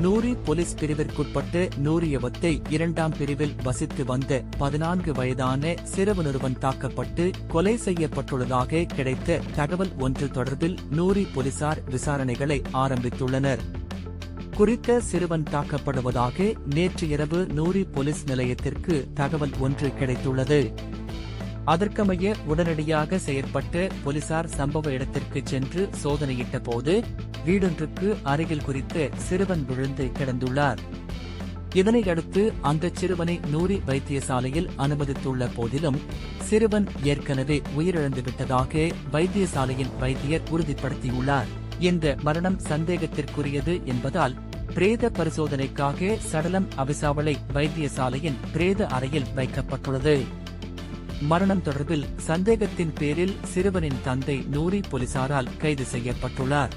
Nouri police பிரிவிற்குட்பட்டு நூரியவத்தை இரண்டாம் பிரிவில் வசித்து வந்த பதினான்கு வயதான சிறுவனொருவன் தாக்கப்பட்டு கொலை செய்யப்பட்டுள்ளதாக கிடைத்த தகவல் ஒன்று தொடர்பில் நூரி போலீசார் விசாரணைகளை ஆரம்பித்துள்ளனர். குறித்த சிறுவன் தாக்கப்படுவதாக நேற்று இரவு நூரி போலீஸ் நிலையத்திற்கு தகவல் ஒன்று கிடைத்துள்ளது. அதற்கமைய உடனடியாக செயற்பட்ட போலீசார் சம்பவ இடத்திற்கு சென்று சோதனையிட்ட போது வீடொன்றுக்கு அருகில் குறித்து சிறுவன் விழுந்து கிடந்துள்ளார். இதனையடுத்து அந்த சிறுவனை நூரி வைத்தியசாலையில் அனுமதித்துள்ள போதிலும் சிறுவன் ஏற்கனவே உயிரிழந்துவிட்டதாக வைத்தியசாலையின் வைத்தியர் உறுதிப்படுத்தியுள்ளார். இந்த மரணம் சந்தேகத்திற்குரியது என்பதால் பிரேத பரிசோதனைக்காக சடலம் அவிசாவளை வைத்தியசாலையின் பிரேத அறையில் வைக்கப்பட்டுள்ளது. மரணம் தொடர்பில் சந்தேகத்தின் பேரில் சிறுவனின் தந்தை நூரி போலீசாரால் கைது செய்யப்பட்டுள்ளார்.